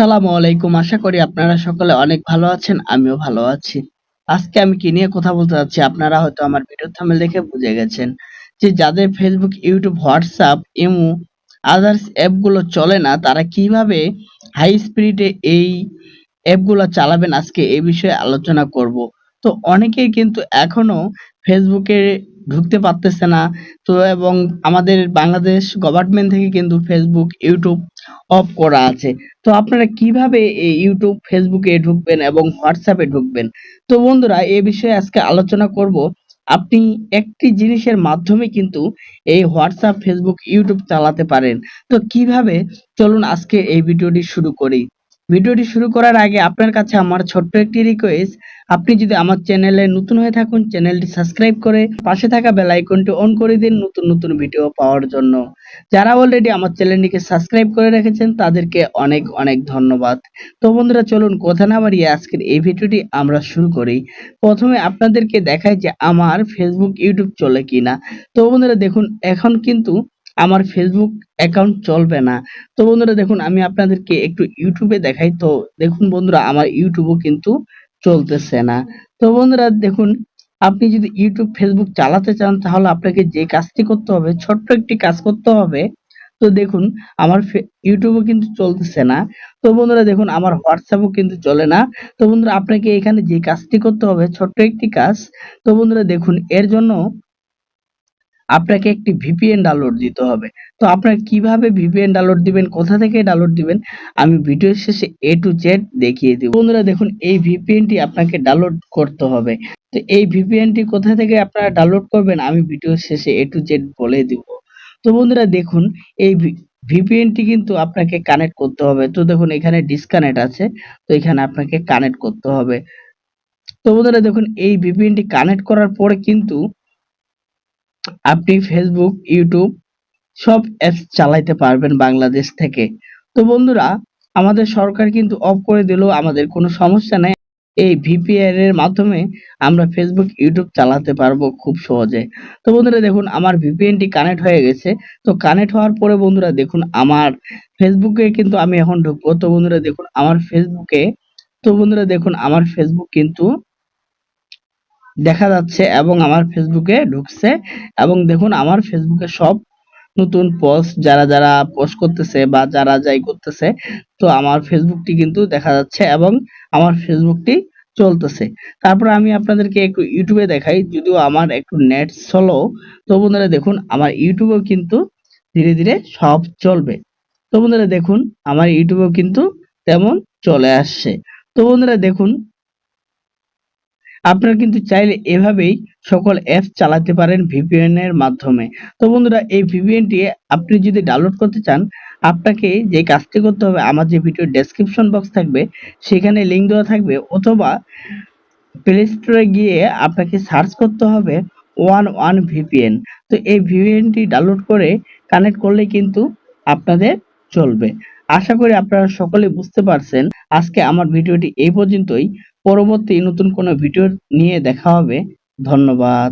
আসসালামু আলাইকুম। আশা করি আপনারা সকলে অনেক ভালো আছেন, আমিও ভালো আছি। আজকে আমি কি নিয়ে কথা বলতে যাচ্ছি আপনারা হয়তো আমার ভিডিও থামেল দেখে বুঝে গেছেন যে যাদের Facebook YouTube WhatsApp imo others অ্যাপগুলো চলে না, তারা কীভাবে হাই স্পিডে এই অ্যাপগুলো চালাবেন আজকে এই বিষয়ে আলোচনা করব। তো অনেকেই কিন্তু এখনও ফেসবুকে ঢুকতে পারতেছে না। তো এবং আমাদের বাংলাদেশ গভর্নমেন্ট থেকে কিন্তু ফেসবুক ইউটিউব অফ করা আছে। তো আপনারা কীভাবে ইউটিউব ফেসবুকে ঢুকবেন এবং হোয়াটসঅ্যাপে ঢুকবেন? তো বন্ধুরা, এ বিষয়ে আজকে আলোচনা করব। আপনি একটি জিনিসের মাধ্যমে কিন্তু এই হোয়াটসঅ্যাপ ফেসবুক ইউটিউব চালাতে পারেন। তো কীভাবে? চলুন আজকে এই ভিডিওটি শুরু করি। ভিডিওটি শুরু করার আগে আপনার কাছে আমার ছোট্ট একটি রিকোয়েস্ট আপনি যদি আমার চ্যানেলে নতুন হয়ে থাকুন, চ্যানেলটি সাবস্ক্রাইব করে পাশে থাকা বেল আইকনটি অন করে দিন নতুন নতুন ভিডিও পাওয়ার জন্য। যারা অলরেডি আমার চ্যানেলটিকে সাবস্ক্রাইব করে রেখেছেন, তাদেরকে অনেক অনেক ধন্যবাদ। তো বন্ধুরা, চলুন কথা না বাড়িয়ে আজকের এই ভিডিওটি আমরা শুরু করি। প্রথমে আপনাদেরকে দেখাই যে আমার ফেসবুক ইউটিউব চলে কিনা। তো বন্ধুরা, দেখুন, এখন কিন্তু আমার ফেসবুক অ্যাকাউন্ট চলবে না। তো বন্ধুরা দেখুন, আমি আপনাদেরকে একটু ইউটিউবে দেখাই। তো দেখুন বন্ধুরা, আমার ইউটিউবও কিন্তু চলতেছে না। তো বন্ধুরা দেখুন, আপনি যদি ইউটিউব ফেসবুক চালাতে চান, তাহলে আপনাকে যে কাজটি করতে হবে, ছোট্ট একটি কাজ করতে হবে। তো দেখুন, আমার ইউটিউবও কিন্তু চলতেছে না। তো বন্ধুরা দেখুন, আমার হোয়াটসঅ্যাপও কিন্তু চলে না। তো বন্ধুরা, আপনাকে এখানে যে কাজটি করতে হবে, ছোট্ট একটি কাজ। তো বন্ধুরা দেখুন, এর জন্য আপনাকে একটি ভিপিএন ডাউনলোড দিতে হবে। তো আপনারা কীভাবে ভিপিএন ডাউনলোড দিবেন, কোথা থেকে ডাউনলোড দিবেন, আমি ভিডিওর শেষে এ টু জেড দেখিয়ে দিব। বন্ধুরা, দেখুন, এই ভিপিএনটি আপনাকে ডাউনলোড করতে হবে। তো এই ভিপিএনটি কোথা থেকে আপনারা ডাউনলোড করবেন, আমি ভিডিওর শেষে এ টু জেড বলে দিব। তো বন্ধুরা, দেখুন, এই ভিপিএনটি কিন্তু আপনাকে কানেক্ট করতে হবে। তো দেখুন, এখানে ডিসকানেক্ট আছে, তো এখানে আপনাকে কানেক্ট করতে হবে। তো বন্ধুরা, দেখুন, এই ভিপিএনটি কানেক্ট করার পরে কিন্তু আপনি ফেসবুক ইউটিউব সব অ্যাপস চালাইতে পারবেন বাংলাদেশ থেকে। তো বন্ধুরা, আমাদের সরকার কিন্তু অফ করে দিলেও আমাদের কোনো সমস্যা নেই। এই ভিপিএন এর মাধ্যমে আমরা ফেসবুক ইউটিউব চালাতে পারব খুব সহজে। তো বন্ধুরা, দেখুন, আমার ভিপিএনটি কানেক্ট হয়ে গেছে। তো কানেক্ট হওয়ার পরে বন্ধুরা, দেখুন, আমার ফেসবুকে কিন্তু আমি এখন ঢুকবো। তো বন্ধুরা, দেখুন, আমার ফেসবুকে তো বন্ধুরা, দেখুন, আমার ফেসবুক কিন্তু দেখা যাচ্ছে এবং আমার ফেসবুকে ঢুকছে এবং দেখুন আমার ফেসবুকে সব নতুন পোস্ট যারা যারা পোস্ট করতেছে বা যারা যাই করতেছে, তো আমার ফেসবুকটি কিন্তু দেখা যাচ্ছে এবং আমার ফেসবুকটি চলতেছে। তারপর আমি আপনাদেরকে একটু ইউটিউবে দেখাই, যদিও আমার একটু নেট স্লো তো বন্ধুরা দেখুন আমার ইউটিউবেও কিন্তু ধীরে ধীরে সব চলবে। তো বন্ধুরা দেখুন আমার ইউটিউবেও কিন্তু তেমন চলে আসছে। তো বন্ধুরা দেখুন আপনারা কিন্তু চাইলে এভাবেই সকল অ্যাপস চালাতে পারেন ভিপিএন এর মাধ্যমে। তো বন্ধুরা, এই ভিপিএনটি আপনি যদি ডাউনলোড করতে চান, আপনাকে যে কাজটি করতে হবে, আমার যে ভিডিও ডেসক্রিপশন বক্স থাকবে, সেখানে লিঙ্ক দেওয়া থাকবে, অথবা প্লে স্টোরে গিয়ে আপনাকে সার্চ করতে হবে ওয়ান ওয়ান ভিপিএন তো এই ভিপিএনটি ডাউনলোড করে কানেক্ট করলে কিন্তু আপনাদের চলবে। আশা করি আপনারা সকলে বুঝতে পারছেন। আজকে আমার ভিডিওটি এই পর্যন্তই। পরবর্তী নতুন কোনো ভিডিও নিয়ে দেখা হবে। ধন্যবাদ।